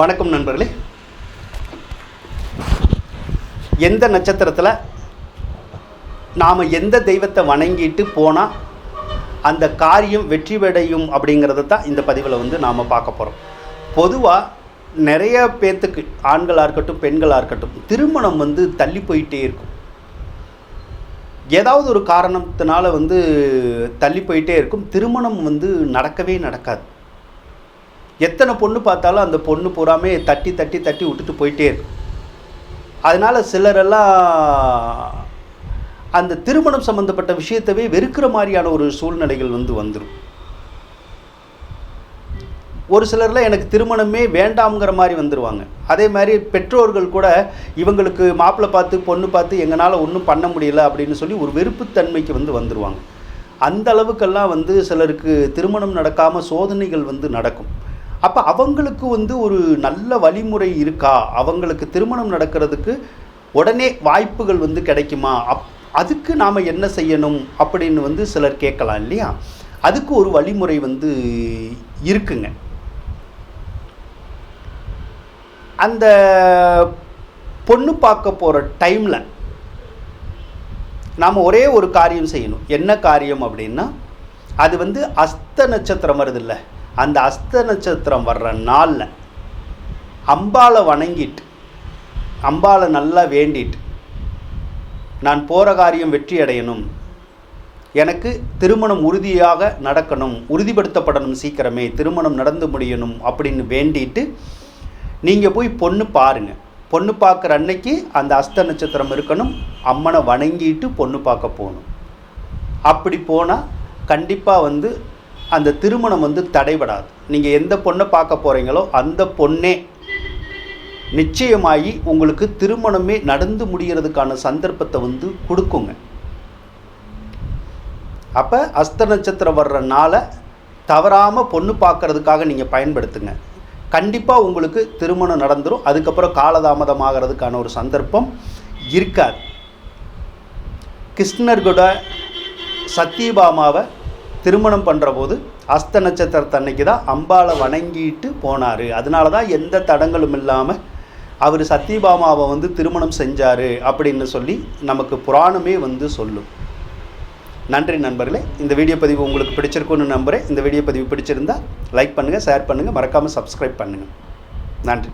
வணக்கம் நண்பர்களே. எந்த நட்சத்திரத்தில் நாம் எந்த தெய்வத்தை வணங்கிட்டு போனால் அந்த காரியம் வெற்றி அடையும் அப்படிங்கிறத தான் இந்த பதிவில் வந்து நாம் பார்க்க போகிறோம் பொதுவாக நிறைய பேர்த்துக்கு ஆண்களாக இருக்கட்டும் பெண்களாக இருக்கட்டும் திருமணம் வந்து தள்ளி போயிட்டே இருக்கும். ஏதாவது ஒரு காரணத்தினால வந்து தள்ளி போயிட்டே இருக்கும். திருமணம் வந்து நடக்கவே நடக்காது. எத்தனை பொண்ணு பார்த்தாலும் அந்த பொண்ணு பூராமே தட்டி தட்டி தட்டி விட்டுட்டு போயிட்டே இருக்கும். அதனால் சிலரெல்லாம் அந்த திருமணம் சம்மந்தப்பட்ட விஷயத்தவே வெறுக்கிற மாதிரியான ஒரு சூழ்நிலைகள் வந்து வந்துடும் ஒரு சிலரில் எனக்கு திருமணமே வேண்டாம்ங்கிற மாதிரி வந்துடுவாங்க அதே மாதிரி பெற்றோர்கள் கூட இவங்களுக்கு மாப்பிள்ளை பார்த்து பொண்ணு பார்த்து எங்களால் ஒன்றும் பண்ண முடியல அப்படின்னு சொல்லி ஒரு வெறுப்புத்தன்மைக்கு வந்து வந்துடுவாங்க அந்த அளவுக்கெல்லாம் வந்து சிலருக்கு திருமணம் நடக்காமல் சோதனைகள் வந்து நடக்கும். அப்போ அவங்களுக்கு வந்து ஒரு நல்ல வழிமுறை இருக்கா? அவங்களுக்கு திருமணம் நடக்கிறதுக்கு உடனே வாய்ப்புகள் வந்து கிடைக்குமா? அப் அதுக்கு நாம் என்ன செய்யணும் அப்படின்னு வந்து சிலர் கேட்கலாம் இல்லையா? அதுக்கு ஒரு வழிமுறை வந்து இருக்குங்க. அந்த பொண்ணு பார்க்க போகிற டைமில் நாம் ஒரே ஒரு காரியம் செய்யணும். என்ன காரியம் அப்படின்னா அது வந்து அஸ்த நட்சத்திரம் வருதுல்ல. அந்த அஸ்த நட்சத்திரம் வர்ற நாளில் அம்பாளை வணங்கிட்டு அம்பாளை நல்லா வேண்டிட்டு நான் போகிற காரியம் வெற்றி அடையணும். எனக்கு திருமணம் உறுதியாக நடக்கணும் உறுதிப்படுத்தப்படணும் சீக்கிரமே திருமணம் நடந்து முடியணும் அப்படின்னு வேண்டிட்டு நீங்கள் போய் பொண்ணு பாருங்கள் பொண்ணு பார்க்குற அன்னைக்கு அந்த அஸ்த நட்சத்திரம் இருக்கணும் அம்மனை வணங்கிட்டு பொண்ணு பார்க்க போகணும். அப்படி போனால் கண்டிப்பாக வந்து அந்த திருமணம் வந்து தடைபடாது. நீங்கள் எந்த பொண்ணை பார்க்க போகிறீங்களோ அந்த பொண்ணே நிச்சயமாகி உங்களுக்கு திருமணமே நடந்து முடிகிறதுக்கான சந்தர்ப்பத்தை வந்து கொடுக்குங்க. அப்போ அஸ்த நட்சத்திரம் வர்ற நாளை தவறாமல் பொண்ணு பார்க்கறதுக்காக நீங்கள் பயன்படுத்துங்க. கண்டிப்பாக உங்களுக்கு திருமணம் நடந்துடும் அதுக்கப்புறம் காலதாமதம் ஆகிறதுக்கான ஒரு சந்தர்ப்பம் இருக்காது. கிருஷ்ணர்கூட சத்யபாமாவை திருமணம் பண்ணுற போது அஸ்த நட்சத்திரத்தன்னைக்கு தான் அம்பாளை வணங்கிட்டு போனார். அதனால தான் எந்த தடங்களும் இல்லாமல் அவர் சத்யபாமாவை வந்து திருமணம் செஞ்சார் அப்படின்னு சொல்லி நமக்கு புராணமே வந்து சொல்லும். நன்றி நண்பர்களே. இந்த வீடியோ பதிவு உங்களுக்கு பிடிச்சிருக்குன்னு நம்புகிறேன் இந்த வீடியோ பதிவு பிடிச்சிருந்தா லைக் பண்ணுங்கள் ஷேர் பண்ணுங்கள் மறக்காமல் சப்ஸ்கிரைப் பண்ணுங்கள் நன்றி.